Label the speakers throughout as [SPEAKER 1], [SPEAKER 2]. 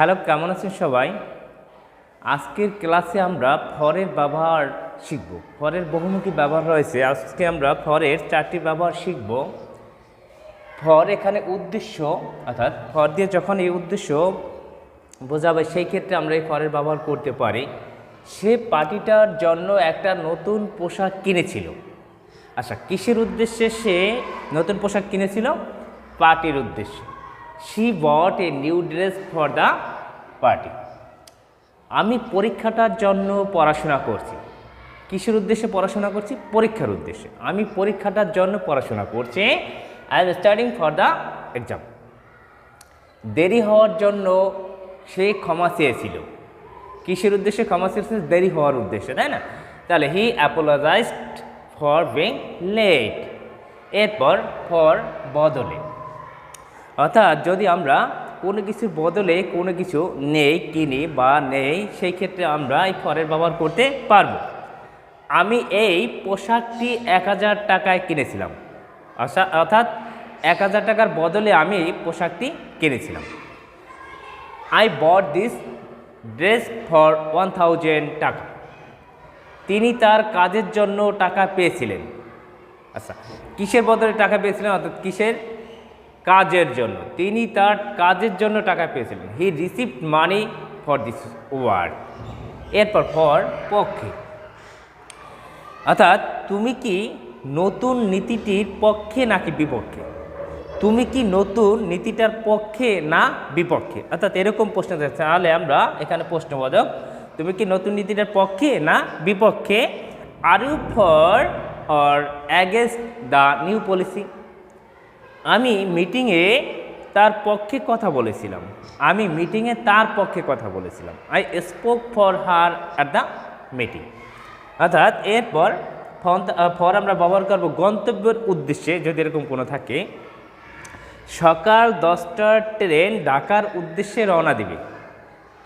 [SPEAKER 1] Hello, কেমন আছেন সবাই? আজকের ক্লাসে আমরা ফরের ব্যবহার শিখব। ফরের বহুমুখী ব্যবহার রয়েছে। আজকে আমরা ফরের চারটি ব্যবহার শিখব। ফর এখানে উদ্দেশ্য, অর্থাৎ ফর দিয়ে যখন এই উদ্দেশ্য বোঝাবে, সেই ক্ষেত্রে আমরা এই ফরের ব্যবহার করতে পারি। সে পার্টিটার জন্য একটা নতুন পোশাক কিনেছিল। আচ্ছা কিসের উদ্দেশ্যে সে নতুন পোশাক কিনেছিল? পার্টির উদ্দেশ্যে। She bought a new dress for the party আমি পরীক্ষাটার জন্য পড়াশোনা করছি। কিসের উদ্দেশ্যে পড়াশোনা করছি? পরীক্ষার উদ্দেশ্যে। আমি পরীক্ষাটার জন্য পড়াশোনা করছি। I am studying for the exam দেরি হওয়ার জন্য সে ক্ষমা চেয়েছিল। কিসের উদ্দেশ্যে ক্ষমা চেয়েছিল? দেরি হওয়ার উদ্দেশ্যে, তাই না? তাহলে he apologised for being late এরপর ফর বদলে। অর্থাৎ যদি আমরা কোনো কিছুর বদলে কোনো কিছু নেই, কিনি বা নেই, সেই ক্ষেত্রে আমরা এই ফরের ব্যবহার করতে পারব। আমি এই পোশাকটি এক হাজার টাকায় কিনেছিলাম। অর্থা- অর্থাৎ এক হাজার টাকার বদলে আমি পোশাকটি কিনেছিলাম। I bought this dress for one thousand taka. তিনি তার কাজের জন্য টাকা পেয়েছিলেন। আচ্ছা কিসের বদলে টাকা পেয়েছিলেন? অর্থাৎ কিসের? কাজের জন্য। তিনি তার কাজের জন্য টাকা পেয়েছিলেন। He received money for this word এরপর ফর পক্ষে। অর্থাৎ, তুমি কি নতুন নীতিটির পক্ষে নাকি বিপক্ষে? তুমি কি নতুন নীতিটার পক্ষে না বিপক্ষে? অর্থাৎ, এরকম প্রশ্ন তাহলে আমরা এখানে প্রশ্নবোধক, তুমি কি নতুন নীতিটার পক্ষে না বিপক্ষে? Are you for or against the new policy আমি মিটিংয়ে তার পক্ষে কথা বলেছিলাম। আমি মিটিংয়ে তার পক্ষে কথা বলেছিলাম। I spoke for her at the meeting অর্থাৎ এরপর ফন- ফর আমরা ব্যবহার করব গন্তব্যের উদ্দেশ্যে, যদি এরকম কোনো থাকে। সকাল দশটার ট্রেন ঢাকার উদ্দেশ্যে রওনা দিবে।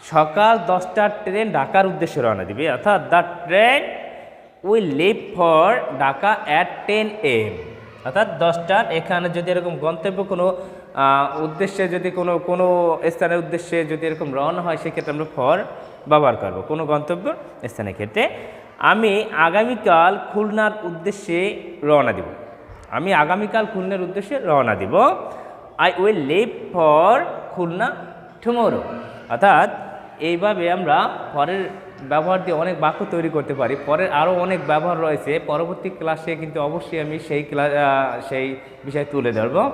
[SPEAKER 1] সকাল দশটার ট্রেন ঢাকার উদ্দেশ্যে রওনা দিবে। অর্থাৎ the train will leave for Dhaka at ten AM অর্থাৎ দশটার এখানে যদি এরকম গন্তব্য কোনো উদ্দেশ্যে যদি কোনো কোনো স্থানের উদ্দেশ্যে যদি এরকম রওনা হয়, সেক্ষেত্রে আমরা ফর ব্যবহার করব। কোনো গন্তব্য স্থানের ক্ষেত্রে। আমি আগামীকাল খুলনার উদ্দেশ্যে রওনা দিব। আমি আগামীকাল খুলনার উদ্দেশ্যে রওনা দিব। I will leave for Khulna tomorrow অর্থাৎ এইভাবে আমরা পরের ব্যবহার দিয়ে অনেক বাক্য তৈরি করতে পারি। পরের আরও অনেক ব্যবহার রয়েছে। পরবর্তী ক্লাসে কিন্তু অবশ্যই আমি সেই ক্লাস সেই বিষয় তুলে ধরব।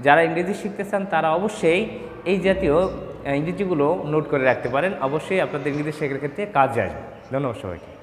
[SPEAKER 1] যারা ইংরেজি শিখতে চান, তারা অবশ্যই এই জাতীয় ইংরেজিগুলো নোট করে রাখতে পারেন। অবশ্যই আপনাদের ইংরেজি শেখার ক্ষেত্রে কাজে আসবে। ধন্যবাদ সবাইকে।